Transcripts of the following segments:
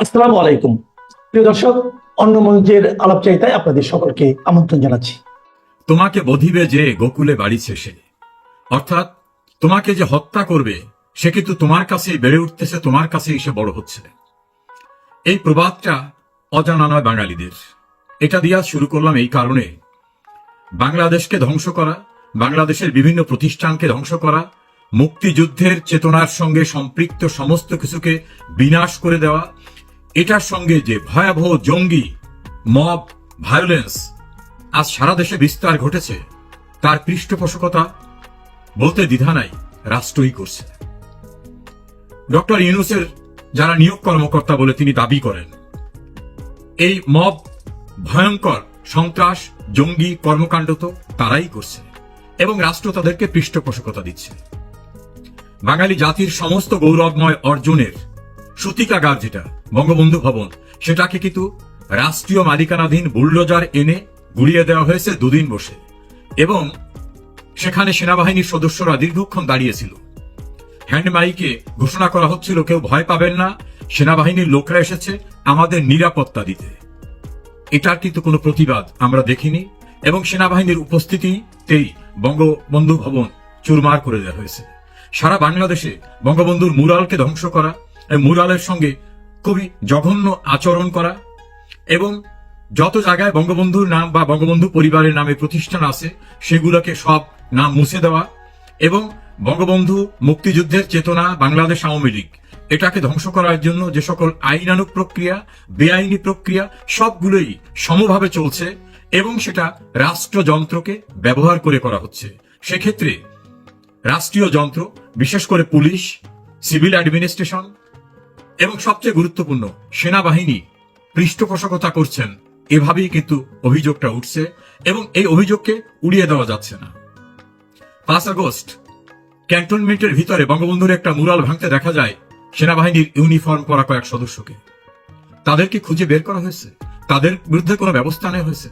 আসসালামু আলাইকুম। প্রিয় দর্শক, অন্য মঞ্চের আলাপচারিতায় আপনাদের সকলকে আমন্ত্রণ জানাচ্ছি। তোমাকে বধিবে যে গোকুলে বাড়িছে সে অর্থাৎ, তোমাকে যে হত্যা করবে, সে কিন্তু তোমার কাছেই বেড়ে উঠতেছে, তোমার কাছে এসে বড় হচ্ছে। এই প্রবাদটা অজানা নয় বাঙালিদের। এটা দিয়া শুরু করলাম এই কারণে। বাংলাদেশকে ধ্বংস করা, বাংলাদেশের বিভিন্ন প্রতিষ্ঠানকে ধ্বংস করা, মুক্তিযুদ্ধের চেতনার সঙ্গে সম্পৃক্ত সমস্ত কিছুকে বিনাশ করে দেওয়া এটার সঙ্গে যে ভয়াবহ জঙ্গি, মব ভায়োলেন্স আজ সারা দেশে বিস্তার ঘটেছে, তার পৃষ্ঠপোষকতা বলতে দ্বিধা নাই, রাষ্ট্রই করছে। ডক্টর ইউনুসের যারা নিয়োগ কর্মকর্তা বলে তিনি দাবি করেন, এই মব, ভয়ঙ্কর, সন্ত্রাস, জঙ্গি কর্মকাণ্ড তো তারাই করছে এবং রাষ্ট্র তাদেরকে পৃষ্ঠপোষকতা দিচ্ছে। বাঙালি জাতির সমস্ত গৌরবময় অর্জনের সূতিকাগার যেটা বঙ্গবন্ধু ভবন। সেটাকে কিন্তু রাষ্ট্রীয় মালিকানাধীন বুলডোজার এনে গুড়িয়ে দেওয়া হয়েছে দুদিন বসে। এবং সেখানে সেনাবাহিনীর সদস্যরা দীর্ঘক্ষণ দাঁড়িয়েছিল। হ্যান্ড মাইকে ঘোষণা করা হচ্ছিল, কেউ ভয় পাবেন না, সেনাবাহিনীর লোকরা এসেছে আমাদের নিরাপত্তা দিতে। এটার কিন্তু কোনো প্রতিবাদ আমরা দেখিনি এবং সেনাবাহিনীর উপস্থিতিতেই বঙ্গবন্ধু ভবন চুরমার করে দেওয়া হয়েছে। সারা বাংলাদেশে বঙ্গবন্ধুর মুরালকে ধ্বংস করা মুরালের সঙ্গে খুবই জঘন্য আচরণ করা এবং যত জায়গায় বঙ্গবন্ধুর নাম বা বঙ্গবন্ধু পরিবারের নামে প্রতিষ্ঠান আছে, সেগুলোকে সব নাম মুছে দেওয়া এবং বঙ্গবন্ধু মুক্তিযুদ্ধের চেতনা বাংলাদেশ আওয়ামী লীগ। এটাকে ধ্বংস করার জন্য যে সকল আইনানুক প্রক্রিয়া, বেআইনি প্রক্রিয়া, সবগুলোই সমভাবে চলছে এবং সেটা রাষ্ট্রযন্ত্রকে ব্যবহার করে করা হচ্ছে। সেক্ষেত্রে রাষ্ট্রীয় যন্ত্র, বিশেষ করে পুলিশ, সিভিল অ্যাডমিনিস্ট্রেশন এবং সবচেয়ে গুরুত্বপূর্ণ, সেনাবাহিনী পৃষ্ঠপোষকতা করছেন। এভাবেই কিন্তু অভিযোগটা উঠছে এবং এই অভিযোগকে উড়িয়ে দেওয়া যাচ্ছে না। পাঁচ আগস্ট, ক্যান্টনমেন্টের ভিতরে বঙ্গবন্ধুর একটা মুরাল ভাঙতে দেখা যায় সেনাবাহিনীর ইউনিফর্ম পরা কয়েক সদস্যকে। তাদেরকে খুঁজে বের করা হয়েছে। তাদের বিরুদ্ধে কোনো ব্যবস্থা নেওয়া হয়েছে।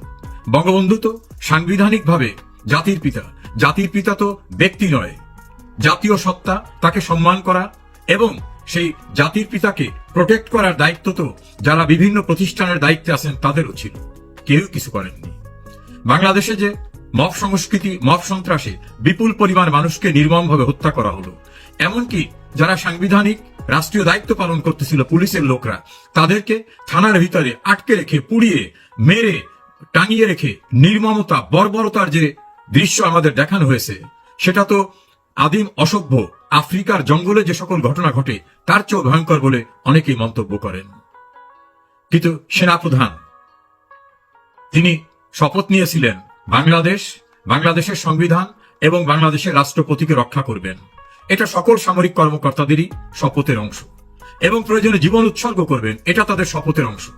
বঙ্গবন্ধু তো সাংবিধানিকভাবে জাতির পিতা। জাতির পিতা তো ব্যক্তি নয়। জাতীয় সত্তা তাকে সম্মান করা এবং সেই জাতির পিতাকে প্রোটেক্ট করার দায়িত্ব তো যারা বিভিন্ন প্রতিষ্ঠানের দায়িত্বে আছেন তাদেরও ছিল। কেউ কিছু করেননি। বাংলাদেশে যে মব সংস্কৃতি, মব সন্ত্রাসে বিপুল পরিমাণ মানুষকে নির্মমভাবে হত্যা করা হলো, এমনকি যারা সাংবিধানিক রাষ্ট্রীয় দায়িত্ব পালন করতেছিল পুলিশের লোকরা, তাদেরকে থানার ভিতরে আটকে রেখে, পুড়িয়ে, মেরে, টাঙিয়ে রেখে নির্মমতা, বর্বরতার যে দৃশ্য আমাদের দেখানো হয়েছে, সেটা তো আদিম অসভ্য আফ্রিকার জঙ্গলে যে সকল ঘটনা ঘটে, তার চেয়েও ভয়ঙ্কর বলে অনেকেই মন্তব্য করেন। কিন্তু সেনাপ্রধান, তিনি শপথ নিয়েছিলেন, বাংলাদেশ, বাংলাদেশের সংবিধান এবং বাংলাদেশের রাষ্ট্রপতিকে রক্ষা করবেন। এটা সকল সামরিক কর্মকর্তাদেরই শপথের অংশ এবং প্রয়োজনে জীবন উৎসর্গ করবেন, এটা তাদের শপথের অংশ।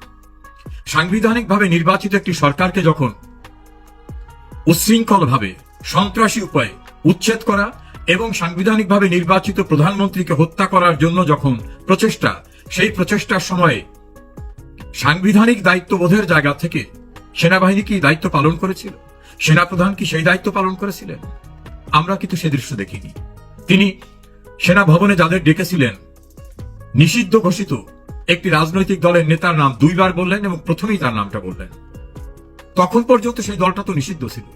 সাংবিধানিকভাবে নির্বাচিত একটি সরকারকে যখন উচ্ছৃঙ্খলভাবে সন্ত্রাসী উপায়ে উচ্ছেদ করা এবং সাংবিধানিকভাবে নির্বাচিত প্রধানমন্ত্রীকে হত্যা করার জন্য যখন প্রচেষ্টা, সেই প্রচেষ্টার সময়ে সাংবিধানিক দায়িত্ববোধের জায়গা থেকে সেনাবাহিনী কি দায়িত্ব পালন করেছিল? সেনাপ্রধান কি সেই দায়িত্ব পালন করেছিলেন? আমরা কিন্তু সে দৃশ্য দেখিনি। তিনি সেনা ভবনে যাদের ডেকেছিলেন, নিষিদ্ধ ঘোষিত একটি রাজনৈতিক দলের নেতার নাম দুইবার বললেন এবং প্রথমেই তার নামটা বললেন। তখন পর্যন্ত সেই দলটা তো নিষিদ্ধ ছিল।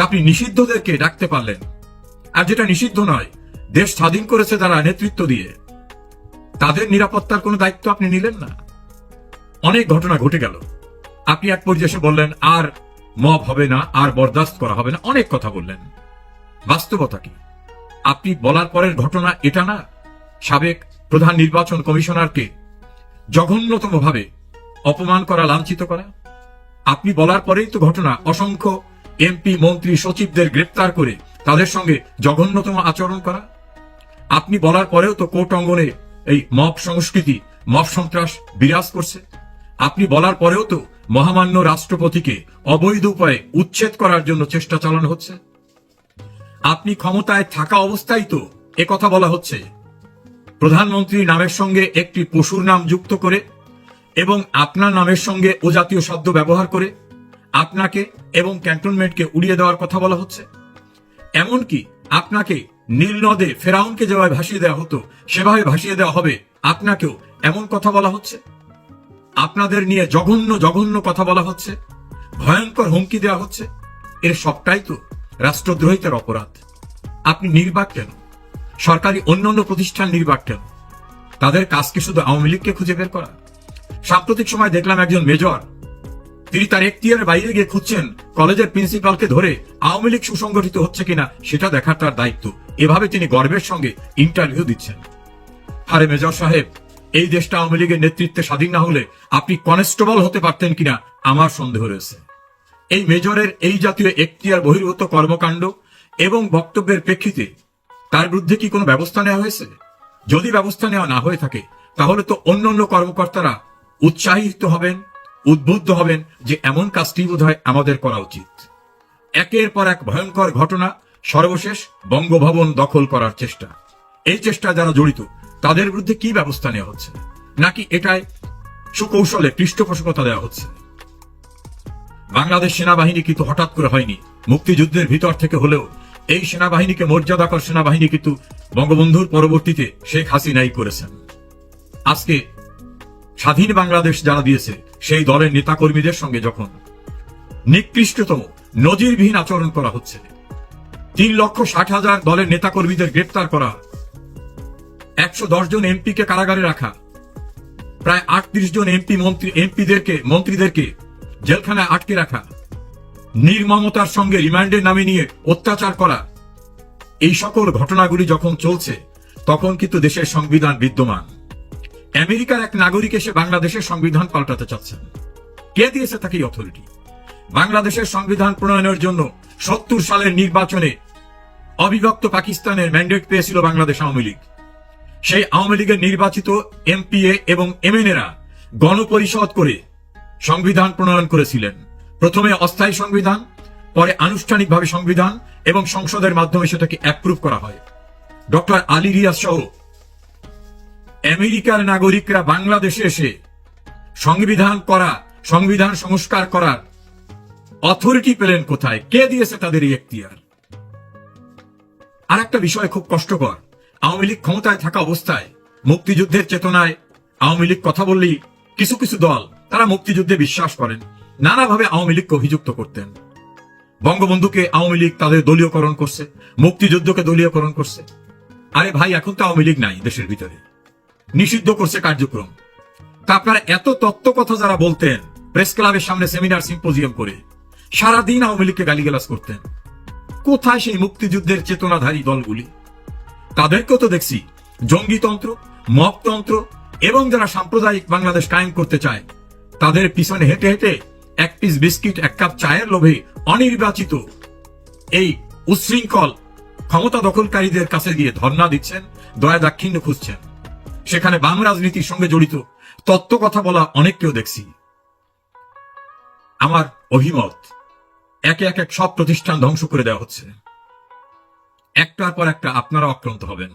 আপনি নিষিদ্ধদেরকে ডাকতে পারলেন আর যেটা নিষিদ্ধ নয়, দেশ স্বাধীন করেছে তারা নেতৃত্ব দিয়ে। তাদের নিরাপত্তার কোনো দায়িত্ব আপনি নিলেন না। অনেক ঘটনা ঘটে গেল। আপনি এক পর্যায়ে বললেন, আর মব হবে না, আর বরদাস্ত করা হবে না। অনেক কথা বললেন। বাস্তবতা কি? আপনি বলার পরের ঘটনা এটা না? সাবেক প্রধান নির্বাচন কমিশনারকে জঘন্যতম ভাবে অপমান করা, লাঞ্ছিত করা? আপনি বলার পরেই তো ঘটনা, অসংখ্য এমপি, মন্ত্রী, সচিবদের গ্রেপ্তার করে তাদের সঙ্গে জঘন্যতম আচরণ করা। আপনি বলার পরেও তো কোর্ট অঙ্গনে এই মব সংস্কৃতি, মব সন্ত্রাস বিরাজ করছে। আপনি বলার পরেও তো মহামান্য রাষ্ট্রপতিকে অবৈধ উপায়ে উচ্ছেদ করার জন্য চেষ্টা চালানো হচ্ছে। আপনি ক্ষমতায় থাকা অবস্থায় তো কথা বলা হচ্ছে। প্রধানমন্ত্রী নামের সঙ্গে একটি পশুর নাম যুক্ত করে এবং আপনার নামের সঙ্গে ও জাতীয় শব্দ ব্যবহার করে আপনাকে এবং ক্যান্টনমেন্টকে উড়িয়ে দেওয়ার কথা বলা হচ্ছে। এমনকি আপনাকে নীল নদে ফেরাউনকে যেভাবে ভাসিয়ে দেওয়া হতো সেভাবে ভাসিয়ে দেওয়া হবে, আপনাকেও এমন কথা বলা হচ্ছে? আপনাদের নিয়ে জঘন্য জঘন্য কথা বলা হচ্ছে? ভয়ঙ্কর হুমকি দেওয়া হচ্ছে? এর সবটাই তো রাষ্ট্রদ্রোহিতার অপরাধ। আপনি নির্বাক কেন? সরকারি অন্যান্য প্রতিষ্ঠান নির্বাক কেন? তাদের কাজকে শুধু আওয়ামী লীগকে খুঁজে বের করা? সাম্প্রতিক সময় দেখলাম একজন মেজর তিনি তার এখতিয়ারের বাইরে গিয়ে খুঁজছেন, কলেজের প্রিন্সিপালকে ধরে আওয়ামী লীগ সুসংগঠিত হচ্ছে কিনা সেটা দেখার তার দায়িত্ব। এভাবে তিনি গর্বের সঙ্গে ইন্টারভিউ দিচ্ছেন। আরে মেজর সাহেব, এই দেশটা আওয়ামী লীগের নেতৃত্বে স্বাধীন না হলে আপনি কনস্টেবল হতে পারতেন কিনা আমার সন্দেহ রয়েছে। এই মেজরের এই জাতীয় এখতিয়ার বহির্ভূত কর্মকাণ্ড এবং বক্তব্যের প্রেক্ষিতে তার বিরুদ্ধে কি কোনো ব্যবস্থা নেওয়া হয়েছে? যদি ব্যবস্থা নেওয়া না হয়ে থাকে, তাহলে তো অন্য অন্য কর্মকর্তারা উৎসাহিত হবেন উদ্বুদ্ধ হবেন যে এমন কাজটি বোধ আমাদের করা উচিত। একের পর এক ভয়ঙ্কর ঘটনা সর্বশেষ বঙ্গভবন দখল করার চেষ্টা। এই চেষ্টা যারা জড়িত, তাদের বিরুদ্ধে কি ব্যবস্থা নেওয়া হচ্ছে? নাকি এটাই সুকৌশলে পৃষ্ঠপোষকতা দেওয়া হচ্ছে? বাংলাদেশ সেনাবাহিনী কিন্তু হঠাৎ করে হয়নি। মুক্তিযুদ্ধের ভিতর থেকে হলেও এই সেনাবাহিনীকে মর্যাদাকর সেনাবাহিনী কিন্তু বঙ্গবন্ধুর পরবর্তীতে শেখ হাসিনাই করেছেন। আজকে স্বাধীন বাংলাদেশ যারা দিয়েছে, সেই দলের নেতাকর্মীদের সঙ্গে যখন নিকৃষ্টতম, নজিরবিহীন আচরণ করা হচ্ছে, তিন লক্ষ ষাট হাজার দলের নেতাকর্মীদের গ্রেপ্তার করা, একশো দশ জন এমপিকে কারাগারে রাখা, প্রায় আটত্রিশ জন এমপি মন্ত্রী, এমপিদেরকে, মন্ত্রীদেরকে জেলখানায় আটকে রাখা, নির্মমতার সঙ্গে রিমান্ডের নামে নিয়ে অত্যাচার করা, এই সকল ঘটনাগুলি যখন চলছে, তখন কিন্তু দেশের সংবিধান বিদ্যমান। আমেরিকার এক নাগরিক এসে বাংলাদেশের সংবিধান পাল্টাতে চাচ্ছেন কে দিয়েছে তাকে অথরিটি বাংলাদেশের সংবিধান প্রণয়নের জন্য সত্তর সালের নির্বাচনে অবিভক্ত পাকিস্তানের ম্যান্ডেট পেয়েছিল বাংলাদেশ আওয়ামী লীগ। সেই আওয়ামী লীগের নির্বাচিত এমপিএ এবং এমএনএরা গণপরিষদ করে সংবিধান প্রণয়ন করেছিলেন। প্রথমে অস্থায়ী সংবিধান, পরে আনুষ্ঠানিকভাবে সংবিধান এবং সংসদের মাধ্যমে সেটাকে অ্যাপ্রুভ করা হয়। ডক্টর আলী রিয়াজ সহ আমেরিকার নাগরিকরা বাংলাদেশে এসে সংবিধান করা, সংবিধান সংস্কার করার অথরিটি পেলেন কোথায়? কে দিয়েছে তাদের এখতিয়ার? আর একটা বিষয় খুব কষ্টকর। আওয়ামী লীগ ক্ষমতায় থাকা অবস্থায়, মুক্তিযুদ্ধের চেতনায় আওয়ামী লীগ কথা বললেই কিছু কিছু দল, তারা মুক্তিযুদ্ধে বিশ্বাস করেন, নানাভাবে আওয়ামী লীগকে অভিযুক্ত করতেন। বঙ্গবন্ধুকে আওয়ামী লীগ তাদের দলীয়করণ করছে, মুক্তিযুদ্ধকে দলীয়করণ করছে। আরে ভাই, এখন তো আওয়ামী লীগ নাই দেশের ভিতরে। নিষিদ্ধ করছে কার্যক্রম। তা আপনারা এত তত্ত্ব কথা যারা বলতেন, প্রেস ক্লাবের সামনে সেমিনার, সিম্পোজিয়াম করে, সারাদিন আওয়ামী লীগকে গালিগালাজ করতেন। কোথায় সেই মুক্তিযুদ্ধের চেতনাধারী দলগুলি? তাদেরকেও তো দেখছি, জঙ্গিতন্ত্র মপতন্ত্র এবং যারা সাম্প্রদায়িক বাংলাদেশ কায়েম করতে চায়, তাদের পিছনে হেঁটে হেঁটে এক পিস বিস্কিট, এক কাপ চায়ের লোভে অনির্বাচিত এই উচ্ছৃঙ্খল ক্ষমতা দখলকারীদের কাছে গিয়ে ধর্ণা দিচ্ছেন, দয়া দাক্ষিণ্য খুঁজছেন। সেখানে বাম রাজনীতির সঙ্গে জড়িত। তত্ত্ব কথা বলা অনেককেও দেখছি। আমার অভিমত, একে এক এক সব প্রতিষ্ঠান ধ্বংস করে দেওয়া হচ্ছে। একটার পর একটা আপনারা আক্রান্ত হবেন।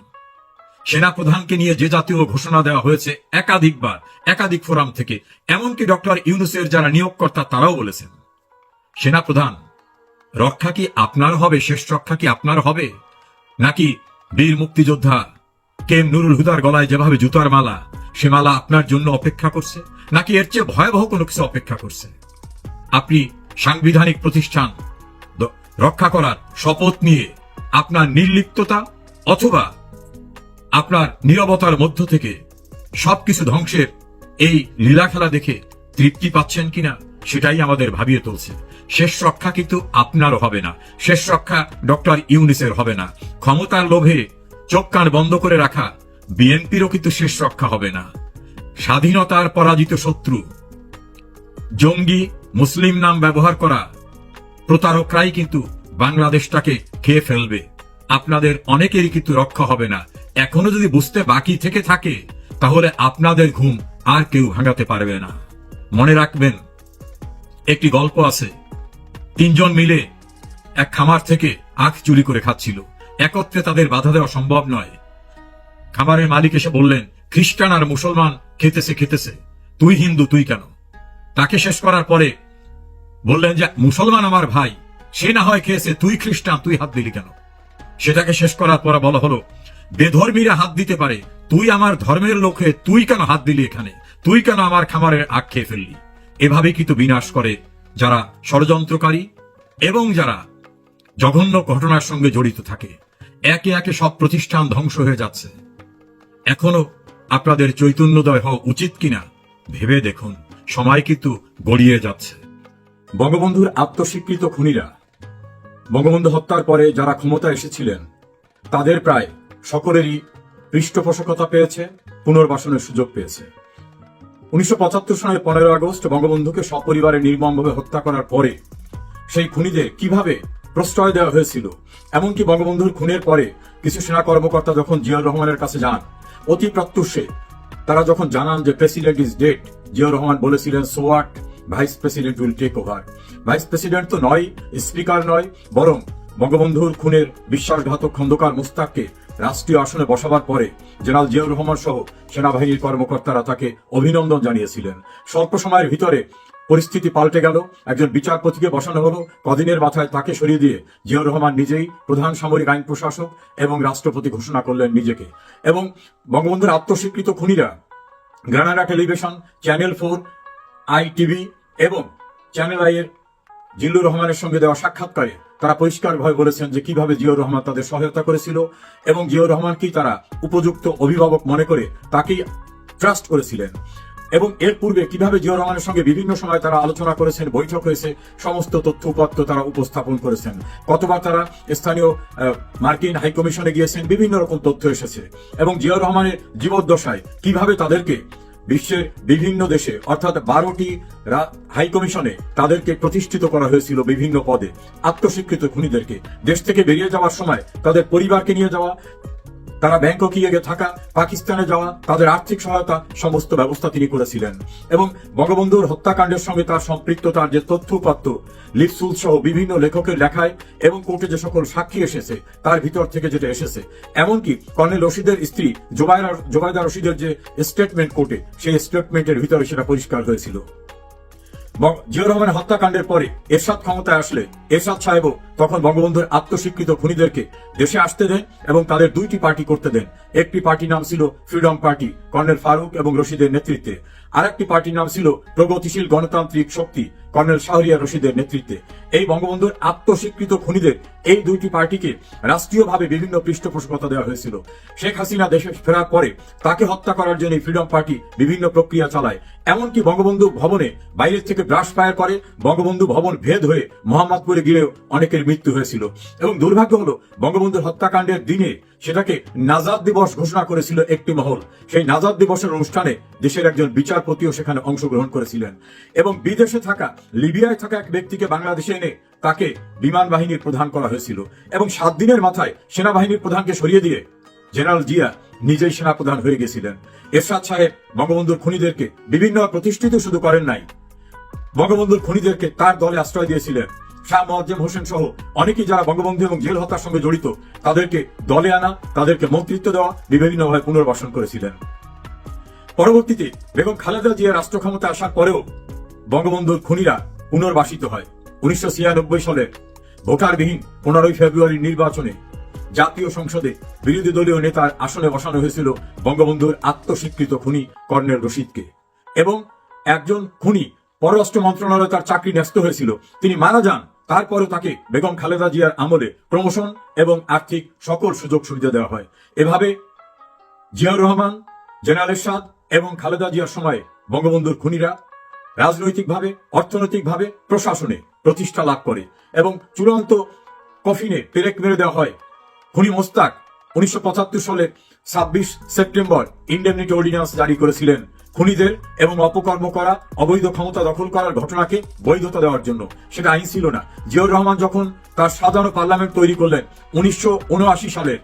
সেনা প্রধানকে নিয়ে যে জাতীয় ঘোষণা দেওয়া হয়েছে একাধিকবার, একাধিক ফোরাম থেকে, এমনকি ডক্টর ইউনুসের যারা নিয়োগকর্তা তারাও বলেছেন। সেনা প্রধান রক্ষা কি আপনার হবে? শেষ রক্ষা কি আপনার হবে? নাকি বীর মুক্তিযোদ্ধা কেম নুরুল হুদার গলায় যেভাবে জুতার মালা, সে মালা আপনার জন্য অপেক্ষা করছে, নাকি এর চেয়ে ভয়াবহ কোনো কিছু অপেক্ষা করছে? আপনি সাংবিধানিক প্রতিষ্ঠান রক্ষা করার শপথ নিয়ে আপনার নির্লিপ্ততা অথবা আপনার নিরবতার মধ্য থেকে সবকিছু ধ্বংসের এই লীলা খেলা দেখে তৃপ্তি পাচ্ছেন কিনা, সেটাই আমাদের ভাবিয়ে তুলছে। শেষ রক্ষা কিন্তু আপনারও হবে না। শেষ রক্ষা ডক্টর ইউনিসের হবে না। ক্ষমতার লোভে চোখ কান বন্ধ করে রাখা, বিএনপিরও কিন্তু শেষ রক্ষা হবে না। স্বাধীনতার পরাজিত শত্রু। জঙ্গি, মুসলিম নাম ব্যবহার করা প্রতারকরাই কিন্তু বাংলাদেশটাকে খেয়ে ফেলবে। আপনাদের অনেকেরই কিন্তু রক্ষা হবে না। এখনও যদি বুঝতে বাকি থেকে থাকে, তাহলে আপনাদের ঘুম আর কেউ ভাঙাতে পারবে না। মনে রাখবেন, একটি গল্প আছে। তিনজন মিলে এক খামার থেকে আখ চুরি করে খাচ্ছিল। একত্রে তাদের বাধা দেওয়া সম্ভব নয়। খামারের মালিক এসে বললেন, খ্রিস্টান আর মুসলমান খেতেছে খেতেছে। তুই হিন্দু, তুই কেন? তাকে শেষ করার পরে বললেন যে, মুসলমান আমার ভাই, সে না হয় খেয়েছে, তুই খ্রিস্টান, তুই হাত দিলি কেন? সেটাকে শেষ করার পরে বলা হলো, বেধর্মীরা হাত দিতে পারে, তুই আমার ধর্মের লোকে, তুই কেন হাত দিলি এখানে? তুই কেন আমার খামারের আগ খেয়ে ফেললি? এভাবে কিন্তু বিনাশ করে যারা ষড়যন্ত্রকারী এবং যারা জঘন্য ঘটনার সঙ্গে জড়িত থাকে। একে একে সব প্রতিষ্ঠান ধ্বংস হয়ে যাচ্ছে। এখনও আপনাদের চৈতন্যদয় হওয়া উচিত কিনা, ভেবে দেখুন। সময় কিন্তু গড়িয়ে যাচ্ছে। বঙ্গবন্ধুর আত্মস্বীকৃত খুনিরা, বঙ্গবন্ধু হত্যার পরে যারা ক্ষমতা এসেছিলেন, তাদের প্রায় সকলেরই পৃষ্ঠপোষকতা পেয়েছে, পুনর্বাসনের সুযোগ পেয়েছে। উনিশশো পঁচাত্তর সালের পনেরো আগস্ট বঙ্গবন্ধুকে সপরিবারে নির্মমভাবে হত্যা করার পরে সেই খুনিদের কীভাবে প্রশ্রয় দেওয়া হয়েছিল। এমনকি বঙ্গবন্ধুর খুনের পরে কিছু সেনা কর্মকর্তা যখন জিয়াউর রহমানের কাছে যান, অতি প্রত্যুষে তারা যখন জানান যে president is dead, Ziaur Rahman বলেছিলেন so what vice president will take over. Vice president তো নয়, স্পিকার নয়, বরং বঙ্গবন্ধুর খুনের বিশ্বাসঘাতক খন্দকার মুস্তাককে রাষ্ট্রীয় আসনে বসাবার পরে জেনারেল জিয়াউর রহমান সহ সেনাবাহিনীর কর্মকর্তারা তাকে অভিনন্দন জানিয়েছিলেন। স্বল্প সময়ের ভিতরে পরিস্থিতি পাল্টে গেল। একজন বিচারপতিকে বসানো হলো কদিনের মাথায় তাকে সরিয়ে দিয়ে। জিয়াউর রহমান নিজেই প্রধান সামরিক আইন প্রশাসক এবং রাষ্ট্রপতি ঘোষণা করলেন নিজেকে। এবং বঙ্গবন্ধুর আত্মস্বীকৃত খুনিরা Granada television, channel four I TV এবং চ্যানেল আই এর জিল্লুর রহমানের সঙ্গে দেওয়া সাক্ষাৎকারে তারা পরিষ্কারভাবে বলেছেন যে কীভাবে জিয়াউর রহমান তাদের সহায়তা করেছিল এবং জিয়াউর রহমানকেই তারা উপযুক্ত অভিভাবক মনে করে তাকেই ট্রাস্ট করেছিলেন। এবং এর পূর্বে কীভাবে জিয়াউর রহমানের সঙ্গে বিভিন্ন সময় তারা আলোচনা করেছেন, বৈঠক হয়েছে, সমস্ত তথ্য উপাত্ত তারা উপস্থাপন করেছেন। কতবার তারা স্থানীয় মার্কিন হাইকমিশনে গিয়েছেন, বিভিন্ন রকম তথ্য এসেছে। এবং জিয়াউর রহমানের জীবদ্দশায় কীভাবে তাদেরকে বিশ্বের বিভিন্ন দেশে, অর্থাৎ বারোটি হাই কমিশনে তাদেরকে প্রতিষ্ঠিত করা হয়েছিল বিভিন্ন পদে, আত্মস্বীকৃত খুনিদেরকে, দেশ থেকে বেরিয়ে যাওয়ার সময় তাদের পরিবারকে নিয়ে যাওয়া তারা ব্যাংককে থাকা, পাকিস্তানে যাওয়া, তাদের আর্থিক সহায়তা সমস্ত ব্যবস্থা তিনি করেছিলেন। এবং বঙ্গবন্ধুর হত্যাকাণ্ডের সঙ্গে তার সম্পৃক্ততার যে তথ্য উপাত্ত, লিপসুল সহ বিভিন্ন লেখকের লেখায় এবং কোর্টে যে সকল সাক্ষী এসেছে, তার ভিতর থেকে যেটা এসেছে, এমনকি কর্নেল রশিদের স্ত্রী জোবায়রা জোবায়দা রশিদের যে স্টেটমেন্ট কোর্টে, সেই স্টেটমেন্টের ভিতরে সেটা পরিষ্কার হয়েছিল। জিয়াউর রহমানের হত্যাকাণ্ডের পরে এরশাদ ক্ষমতায় আসলে, এরশাদ সাহেবও তখন বঙ্গবন্ধুর আত্মস্বীকৃত খুনিদেরকে দেশে আসতে দেন এবং তাদের দুইটি পার্টি করতে দেন। একটি পার্টি নাম ছিল ফ্রিডম পার্টি, কর্নেল ফারুক এবং রশিদের নেতৃত্বে। আরেকটি পার্টির নাম ছিল প্রগতিশীল গণতান্ত্রিক শক্তি, কর্নেল শাহরিয়া রশিদের নেতৃত্বে। এই বঙ্গবন্ধুর আত্মস্বীকৃত খুনিদের এই দুইটি পার্টিকে রাষ্ট্রীয়ভাবে বিভিন্ন পৃষ্ঠপোষকতা দেওয়া হয়েছিল। শেখ হাসিনা দেশে ফেরার পরে তাকে হত্যা করার জন্য ফ্রিডম পার্টি বিভিন্ন প্রক্রিয়া চালায়। এমনকি বঙ্গবন্ধু ভবনে বাইরের থেকে ব্রাশ ফায়ার করে, বঙ্গবন্ধু ভবন ভেদ হয়ে মোহাম্মদপুরে গিয়েও অনেকের মৃত্যু হয়েছিল। এবং দুর্ভাগ্য হলো, বঙ্গবন্ধুর হত্যাকাণ্ডের দিনে সেটাকে নাজাদ দিবস ঘোষণা করেছিল একটি মহল। সেই নাজাদ দিবসের অনুষ্ঠানে দেশের একজন বিচারপতিও সেখানে অংশগ্রহণ করেছিলেন। এবং বিদেশে থাকা, লিবিয়ায় থাকা এক ব্যক্তিকে বাংলাদেশে এনে তাকে বিমান বাহিনীর প্রধান করা হয়েছিল। এবং সাত দিনের মাথায় সেনাবাহিনীর প্রধানকে সরিয়ে দিয়ে জেনারেল জিয়া নিজেই সেনাপ্রধান হয়ে গেছিলেন। এরশাদ সাহেব বঙ্গবন্ধুর খুনিদেরকে বিভিন্ন প্রতিষ্ঠিত শুধু করেন নাই, বঙ্গবন্ধুর খুনিদেরকে তার দলে আশ্রয় দিয়েছিলেন। শাহ মোয়াজ্জেম হোসেন সহ অনেকেই যারা বঙ্গবন্ধু এবং জেল হত্যার সঙ্গে জড়িত, তাদেরকে দলে আনা, তাদেরকে মন্ত্রিত্ব দেওয়া বিভিন্নভাবে পুনর্বাসন করেছিলেন। পরবর্তীতে বেগম খালেদা জিয়া রাষ্ট্র ক্ষমতা আসার পরেও বঙ্গবন্ধুর খুনিরা পুনর্বাসিত হয়। উনিশশো ছিয়ানব্বই সালের ভোটারবিহীন পনেরোই ফেব্রুয়ারির নির্বাচনে জাতীয় সংসদে বিরোধী দলীয় নেতার আসনে বসানো হয়েছিল বঙ্গবন্ধুর আত্মস্বীকৃত খুনি কর্নেল রশিদকে এবং একজন খুনি পররাষ্ট্র মন্ত্রণালয়ে তার চাকরি ন্যস্ত হয়েছিল। তিনি মারা যান তারপরে তাকে বেগম খালেদা জিয়ার আমলে প্রমোশন এবং আর্থিক সকল সুযোগ সুবিধা দেওয়া হয়। এভাবে জিয়াউর রহমান, জেনারেল এরশাদ এবং খালেদা জিয়ার সময়ে বঙ্গবন্ধুর খুনিরা রাজনৈতিকভাবে, অর্থনৈতিকভাবে, প্রশাসনে প্রতিষ্ঠা লাভ করে এবং চূড়ান্ত কফিনে পেরেক মেরে দেওয়া হয়। খুনি মোস্তাক উনিশশো পঁচাত্তর সালে ছাব্বিশ সেপ্টেম্বর ইন্ডেমনিটি অর্ডিন্যান্স জারি করেছিলেন। খুনিদের এবং অপকর্ম করা, অবৈধ ক্ষমতা দখল করার ঘটনাকে বৈধতা দেওয়ার জন্য। সেটা আইন ছিল না। জিয়াউর রহমান যখন তার সাধারণ পার্লামেন্ট তৈরি করলেন, উনিশশো সালের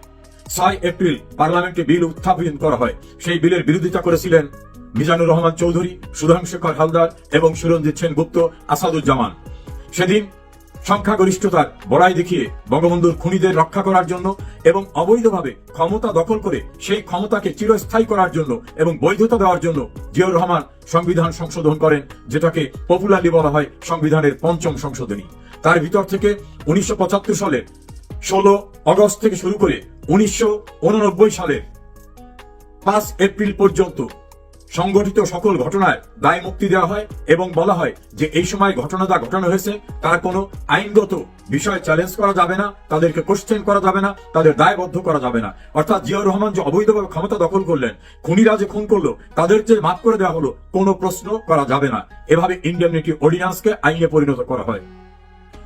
ছয় এপ্রিল পার্লামেন্টে বিল উত্থাপন করা হয়। সেই বিলের বিরোধিতা করেছিলেন মিজানুর রহমান চৌধুরী সুধাংশেখর হালদার এবং সুরঞ্জিত সেন গুপ্ত আসাদুজ্জামান। সেদিন সংখ্যাগরিষ্ঠতার বড়াই দেখিয়ে বঙ্গবন্ধুর খুনিদের রক্ষা করার জন্য এবং অবৈধভাবে ক্ষমতা দখল করে সেই ক্ষমতাকে চিরস্থায়ী করার জন্য এবং বৈধতা দেওয়ার জন্য জিয়াউর রহমান সংবিধান সংশোধন করেন, যেটাকে পপুলারলি বলা হয় সংবিধানের পঞ্চম সংশোধনী। তার ভিতর থেকে উনিশশো পঁচাত্তর সালের ষোলো অগস্ট থেকে শুরু করে উনিশশো উননব্বই সালের পাঁচ এপ্রিল পর্যন্ত সংগঠিত সকল ঘটনায় দায় মুক্তি দেওয়া হয় এবং বলা হয় যে এই সময় ঘটনাটা ঘটানো হয়েছে, তার কোনো আইনগত বিষয় চ্যালেঞ্জ করা যাবে না, তাদেরকে কোশ্চেন করা যাবে না, তাদের দায়বদ্ধ করা যাবে না। অর্থাৎ জিয়াউর রহমান যে অবৈধভাবে ক্ষমতা দখল করলেন, খুনিরা যে খুন করল, তাদের যে মাফ করে দেওয়া হলো, কোনো প্রশ্ন করা যাবে না। এভাবে ইন্ডেমনিটি অর্ডিন্যান্সকে আইনে পরিণত করা হয়।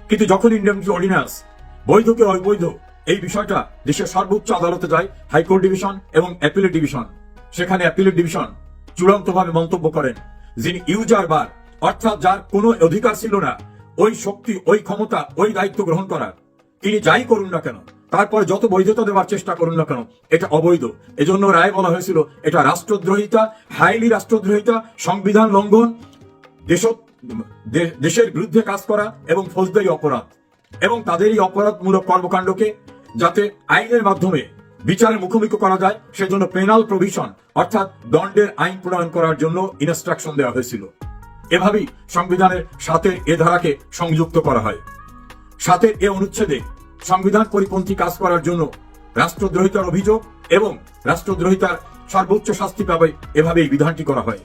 কিন্তু যখন ইন্ডেমনিটি অর্ডিন্যান্স বৈধকে অবৈধ, এই বিষয়টা দেশের সর্বোচ্চ আদালতে যায়, হাইকোর্ট ডিভিশন এবং অ্যাপিলেট ডিভিশন। সেখানে অ্যাপিলেট ডিভিশন চূড়ান্তভাবে মন্তব্য করেন, যিনি ইউজার বার, অর্থাৎ যার কোনো অধিকার ছিল না, ওই শক্তি, ওই ক্ষমতা, ওই দায়িত্ব গ্রহণ করার। তিনি যাই করুন না কেন, তারপরে যত বৈধতা দেওয়ার চেষ্টা করুন না কেন, এটা অবৈধ। এজন্য রায় বলা হয়েছিল, এটা রাষ্ট্রদ্রোহিতা হাইলি রাষ্ট্রদ্রোহিতা, সংবিধান লঙ্ঘন দেশ দেশের বিরুদ্ধে কাজ করা এবং ফৌজদারি অপরাধ। এবং তাদের এই অপরাধমূলক কর্মকাণ্ডকে যাতে আইনের মাধ্যমে বিচারের মুখোমুখি করা যায়, সেজন্য পেনাল প্রভিশন অর্থাৎ দণ্ডের আইন প্রণয়ন করার জন্য ইনস্ট্রাকশন দেওয়া হয়েছিল। এভাবেই সংবিধানের সাথে এ ধারাকে সংযুক্ত করা হয়। সাথে এ অনুচ্ছেদে সংবিধান পরিপন্থী কাজ করার জন্য রাষ্ট্রদ্রোহিতার অভিযোগ এবং রাষ্ট্রদ্রোহিতার সর্বোচ্চ শাস্তি পাবে এভাবে এই বিধানটি করা হয়।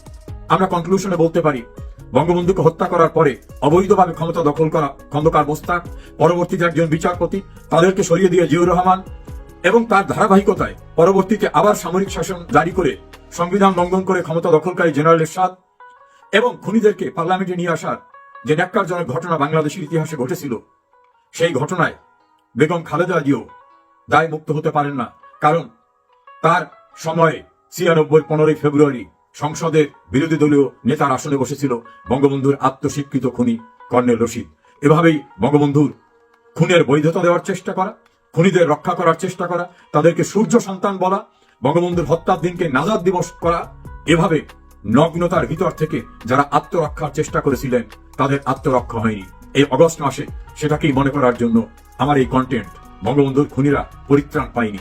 আমরা কনক্লুশনে বলতে পারি, বঙ্গবন্ধুকে হত্যা করার পরে অবৈধভাবে ক্ষমতা দখল করা খন্দকার মোস্তাক, পরবর্তীতে একজন বিচারপতি, তাদেরকে সরিয়ে দিয়ে জিয়ুর রহমান এবং তার ধারাবাহিকতায় পরবর্তীতে আবার সামরিক শাসন জারি করে সংবিধান লঙ্ঘন করে ক্ষমতা দখলকারী জেনারেল এরশাদ এবং খুনিদেরকে পার্লামেন্টে নিয়ে আসার যে ন্যাক্কারজনক ঘটনা বাংলাদেশের ইতিহাসে ঘটেছিল, সেই ঘটনায় বেগম খালেদা জিও দায় মুক্ত হতে পারেন না। কারণ তার সময়ে ছিয়ানব্বই, পনেরোই ফেব্রুয়ারি সংসদের বিরোধী দলীয় নেতার আসনে বসেছিল বঙ্গবন্ধুর আত্মস্বীকৃত খুনি কর্নেল রশিদ। এভাবেই বঙ্গবন্ধুর খুনের বৈধতা দেওয়ার চেষ্টা করা খুনিদের রক্ষা করার চেষ্টা করা, তাদেরকে সূর্য সন্তান বলা, বঙ্গবন্ধুর হত্যার দিনকে নাজাদ দিবস করা, এভাবে নগ্নতার ভিতর থেকে যারা আত্মরক্ষার চেষ্টা করেছিলেন, তাদের আত্মরক্ষা হয়নি। এই অগস্ট মাসে সেটাকেই মনে করার জন্য আমার এই কন্টেন্ট বঙ্গবন্ধুর খুনিরা পরিত্রাণ পায়নি।